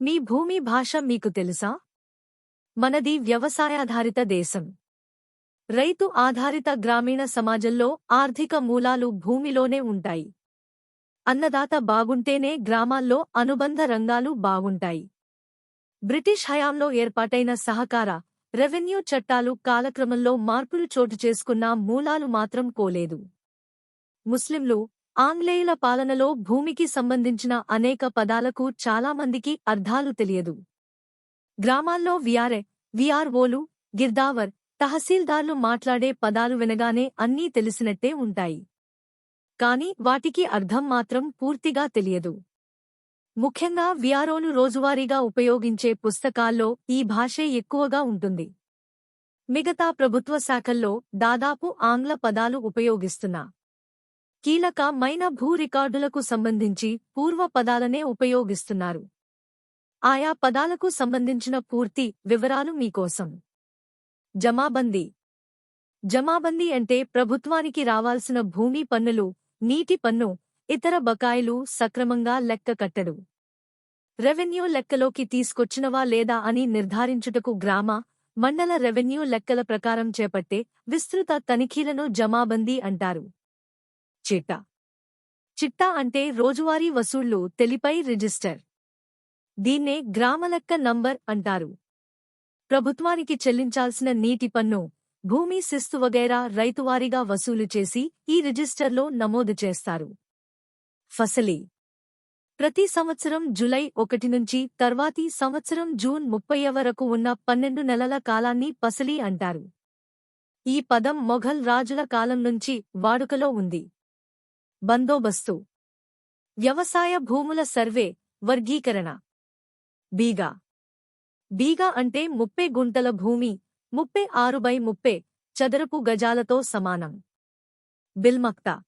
మీ భూమి భాష మీకు తెలుసా? మనది వ్యవసాయాధారిత దేశం. రైతు ఆధారిత గ్రామీణ సమాజంలో ఆర్థిక మూలాలు భూమిలోనే ఉంటాయి. అన్నదాత బాగుంటేనే గ్రామాల్లో అనుబంధ రంగాలు బాగుంటాయి. బ్రిటిష్ హయాంలో ఏర్పాటైన సహకార రెవెన్యూ చట్టాలు కాలక్రమంలో మార్పులు చోటు చేసుకున్నా మూలాలు మాత్రం కోలేదు ముస్లింలు ఆంగ్లేయుల పాలనలో భూమికి సంబంధించిన అనేక పదాలకు చాలామందికి అర్థాలు తెలియదు. గ్రామాల్లో విఆర్ఏ విఆర్ఓలు గిర్దావర్ తహసీల్దార్లు మాట్లాడే పదాలు వినగానే అన్నీ తెలిసినట్టే ఉంటాయి. కాని వాటికి అర్థం మాత్రం పూర్తిగా తెలియదు. ముఖ్యంగా విఆర్ఓలు రోజువారీగా ఉపయోగించే పుస్తకాల్లో ఈ భాషే ఎక్కువగా ఉంటుంది. మిగతా ప్రభుత్వ శాఖల్లో దాదాపు ఆంగ్ల పదాలు ఉపయోగిస్తున్నా. కీలకమైన భూ రికార్డులకు సంబంధించి పూర్వ పదాలనే ఉపయోగిస్తున్నారు. ఆయా పదాలకు సంబంధించిన పూర్తి వివరాలు మీకోసం. జమాబందీ. జమాబందీ అంటే ప్రభుత్వానికి రావాల్సిన భూమి పన్నులు నీటి పన్ను ఇతర బకాయిలు సక్రమంగా లెక్క కట్టడు. రెవెన్యూ లెక్కలోకి తీసుకొచ్చినవా లేదా అని నిర్ధారించుటకు గ్రామ మండల రెవెన్యూ లెక్కల ప్రకారం చేపట్టే విస్తృత తనిఖీలను జమాబందీ అంటారు. చిట్టా. చిట్టా అంటే రోజువారీ వసూళ్ళు తెలిపై రిజిస్టర్. దీన్నే గ్రామలెక్క నంబర్ అంటారు. ప్రభుత్వానికి చెల్లించాల్సిన నీటి పన్ను భూమి శిస్తు వగైరా రైతువారీగా వసూలు చేసి ఈ రిజిస్టర్లో నమోదు చేస్తారు. ఫసలీ. ప్రతి సంవత్సరం జులై ఒకటి నుంచి తర్వాతి సంవత్సరం జూన్ ముప్పై వరకు ఉన్న పన్నెండు నెలల కాలాన్ని పసలి అంటారు. ఈ పదం మొఘల్ రాజుల కాలం నుంచి వాడుకలో ఉంది. బందోబస్తు. వ్యవసాయ భూముల సర్వే వర్గీకరణ. బీగా. బీగా అంటే ముప్పై గుంటల భూమి ముప్పై ఆరు బై ముప్పై చదరపు గజాలతో సమానం. బిల్మక్తా.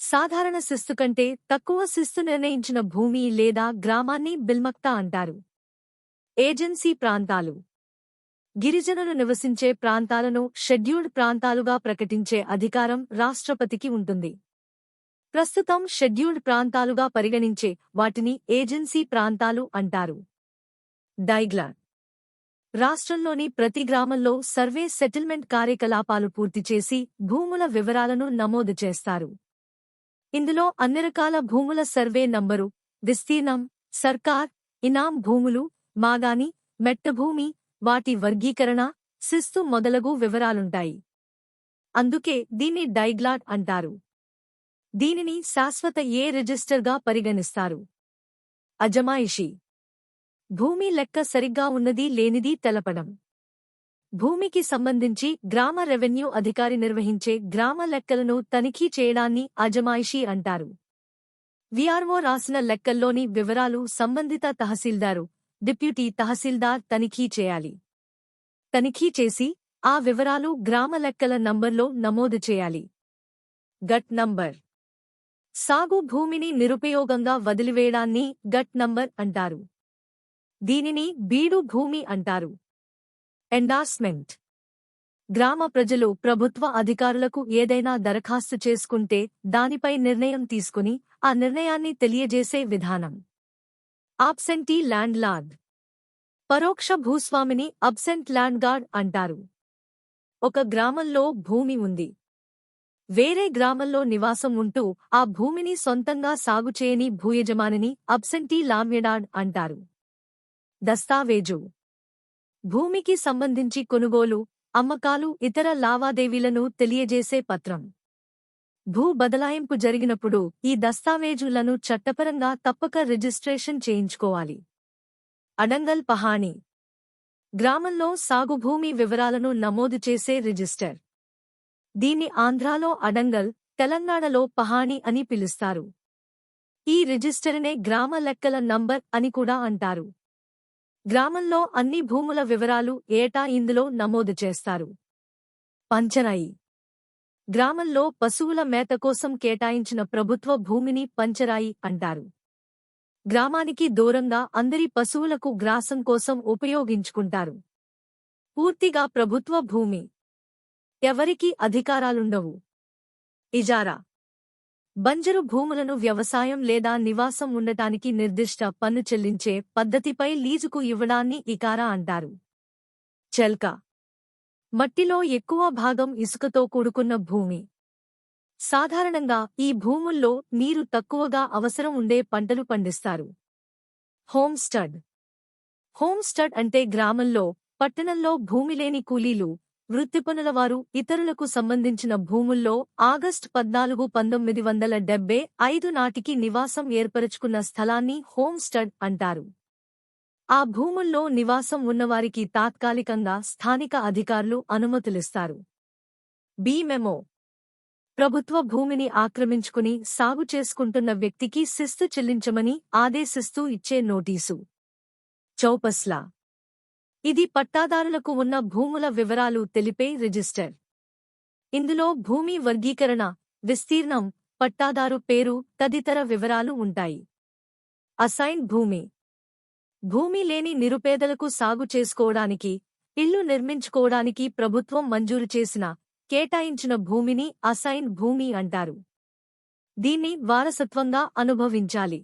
సాధారణ శిస్తు కంటే తక్కువ శిస్తు నిర్ణయించిన భూమి లేదా గ్రామాన్ని బిల్మక్తా అంటారు. ఏజెన్సీ ప్రాంతాలు. గిరిజనులు నివసించే ప్రాంతాలను షెడ్యూల్డ్ ప్రాంతాలుగా ప్రకటించే అధికారం రాష్ట్రపతికి ఉంటుంది. ప్రస్తుతం షెడ్యూల్డ్ ప్రాంతాలుగా పరిగణించే వాటిని ఏజెన్సీ ప్రాంతాలు అంటారు. డైగ్లార్ రాష్ట్రంలోని ప్రతి గ్రామంలో సర్వే సెటిల్మెంట్ కార్యకలాపాలు పూర్తి చేసి భూముల వివరాలను నమోదు చేస్తారు. ఇందులో అన్ని రకాల భూముల సర్వే నంబరు విస్తీర్ణం సర్కార్ ఇనాం భూములు మాగాని మెట్టభూమి వాటి వర్గీకరణ శిస్తు మొదలగు వివరాలుంటాయి. అందుకే దీన్ని డైగ్లాట్ అంటారు. దీనిని శాశ్వత ఏ రిజిస్టర్గా పరిగణిస్తారు? అజమాయిషి. భూమి లెక్క సరిగ్గా ఉన్నది లేనిది తెలపడం. భూమికి సంబంధించి గ్రామ రెవెన్యూ అధికారి నిర్వహించే గ్రామ లెక్కలను తనిఖీ చేయడాన్ని అజమాయిషీ అంటారు. విఆర్ఓ రాసిన లెక్కల్లోని వివరాలు సంబంధిత తహసీల్దారు డిప్యూటీ తహసీల్దార్ తనిఖీ చేయాలి. తనిఖీ చేసి ఆ వివరాలు గ్రామ లెక్కల నంబర్లో నమోదు చేయాలి. గట్ నంబర్. సాగు భూమిని నిరుపయోగంగా వదిలివేయడాన్ని గట్ నంబర్ అంటారు. దీనిని బీడు భూమి అంటారు. ఎండార్స్మెంట్ గ్రామ ప్రజలు ప్రభుత్వ అధికారులకు ఏదైనా దరఖాస్తు చేసుకుంటే దానిపై నిర్ణయం తీసుకుని ఆ నిర్ణయాన్ని తెలియజేసే విధానం. ఆబ్సెంటీ ల్యాండ్ లార్డ్ పరోక్ష భూస్వామిని అబ్సెంట్ ల్యాండ్ గార్డ్ అంటారు. ఒక గ్రామంలో భూమి ఉంది. వేరే గ్రామంలో నివాసం ఉంటూ ఆ భూమిని సొంతంగా సాగు చేయని భూయజమానిని అబ్సెంటీ లామ్యడాడ్ అంటారు. దస్తావేజు. భూమికి సంబంధించి కొనుగోలు అమ్మకాలు ఇతర లావాదేవీలను తెలియజేసే పత్రం. భూ బదలాయింపు జరిగినప్పుడు ఈ దస్తావేజులను చట్టపరంగా తప్పక రిజిస్ట్రేషన్ చేయించుకోవాలి. అడంగల్ పహాణి. గ్రామంలో సాగుభూమి వివరాలను నమోదు చేసే రిజిస్టర్. దీన్ని ఆంధ్రాలో అడంగల్ తెలంగాణలో పహాణి అని పిలుస్తారు. ఈ రిజిస్టర్నే గ్రామ లెక్కల నంబర్ అని కూడా అంటారు. గ్రామంలో అన్ని భూముల వివరాలు ఏటా ఇందులో నమోదు చేస్తారు. పంచరాయి గ్రామంలో పశువుల మేత కోసం కేటాయించిన ప్రభుత్వ భూమిని పంచరాయి అంటారు. గ్రామానికి దూరంగా అందరి పశువులకు గ్రాసం కోసం ఉపయోగించుకుంటారు. పూర్తిగా ప్రభుత్వ భూమి. ఎవరికీ అధికారాలుండవు. ఇజారా. బంజరు భూములను వ్యవసాయం లేదా నివాసం ఉండటానికి నిర్దిష్ట పన్ను చెల్లించే పద్ధతిపై లీజుకు ఇవ్వడాన్ని ఇకారా అంటారు. చెల్క. మట్టిలో ఎక్కువ భాగం ఇసుకతో కూడుకున్న భూమి. సాధారణంగా ఈ భూముల్లో నీరు తక్కువగా అవసరం ఉండే పంటలు పండిస్తారు. హోమ్స్టడ్. హోమ్స్టడ్ అంటే గ్రామంలో పట్టణంలో భూమి లేని వృత్తిపనుల వృత్తిపనులవారు ఇతరులకు సంబంధించిన భూముల్లో ఆగస్టు పద్నాలుగు పంతొమ్మిది వందల డెబ్బై ఐదు నాటికి నివాసం ఏర్పరచుకున్న స్థలాన్ని హోమ్స్టడ్ అంటారు. ఆ భూముల్లో నివాసం ఉన్నవారికి తాత్కాలికంగా స్థానిక అధికారులు అనుమతులిస్తారు. Be memo. ప్రభుత్వ భూమిని ఆక్రమించుకుని సాగు చేసుకుంటున్న వ్యక్తికి శిస్తు చెల్లించమని ఆదేశిస్తూ ఇచ్చే నోటీసు. చౌపస్లా. ఇది పట్టాదారులకు ఉన్న భూముల వివరాలు తెలిపే రిజిస్టర్. ఇందులో భూమి వర్గీకరణ విస్తీర్ణం పట్టాదారు పేరు తదితర వివరాలు ఉంటాయి. అసైన్ భూమి. భూమి లేని నిరుపేదలకు సాగు చేసుకోవడానికి ఇల్లు నిర్మించుకోవడానికి ప్రభుత్వం మంజూరు చేసిన కేటాయించిన భూమిని అసైన్ భూమి అంటారు. దీన్ని వారసత్వంగా అనుభవించాలి.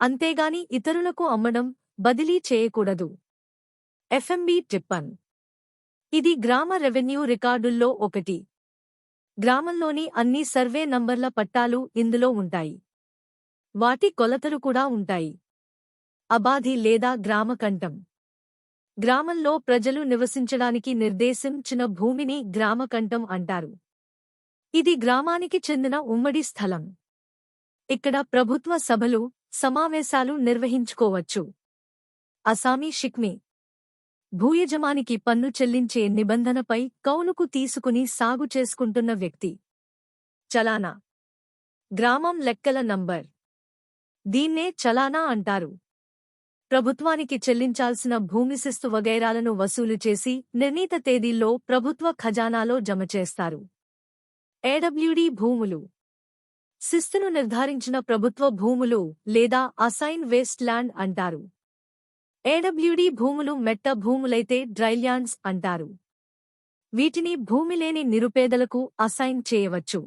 అంతేగాని ఇతరులకు అమ్మడం బదిలీ చేయకూడదు. ఎఫ్ఎంబి టిప్పన్. ఇది గ్రామ రెవెన్యూ రికార్డుల్లో ఒకటి. గ్రామంలోని అన్ని సర్వే నంబర్ల పట్టాలు ఇందులో ఉంటాయి. వాటి కొలతలు కూడా ఉంటాయి. అబాధి లేదా గ్రామ కంఠం. గ్రామంలో ప్రజలు నివసించడానికి నిర్దేశించిన భూమిని గ్రామకంఠం అంటారు. ఇది గ్రామానికి చెందిన ఉమ్మడి స్థలం. ఇక్కడ ప్రభుత్వ సభలు సమావేశాలు నిర్వహించుకోవచ్చు. అసామీ షిక్మి భూయజమానికి పన్ను చెల్లించే నిబంధనపై కౌలుకు తీసుకుని సాగు చేసుకుంటున్న వ్యక్తి. చలానా. గ్రామం లెక్కల నంబర్. దీన్నే చలానా అంటారు. ప్రభుత్వానికి చెల్లించాల్సిన భూమిశిస్తు వగైరాలను వసూలు చేసి నిర్ణీత తేదీల్లో ప్రభుత్వ ఖజానాలో జమ చేస్తారు. ఏడబ్ల్యూడీ భూములు. శిస్తును నిర్ధారించిన ప్రభుత్వ భూములు లేదా అసైన్ వేస్ట్ ల్యాండ్ అంటారు. ఏడబ్ల్యూడీ భూములు మెట్ట భూములైతే డ్రైల్యాండ్స్ అంటారు. వీటిని భూమి లేని నిరుపేదలకు అసైన్ చేయవచ్చు.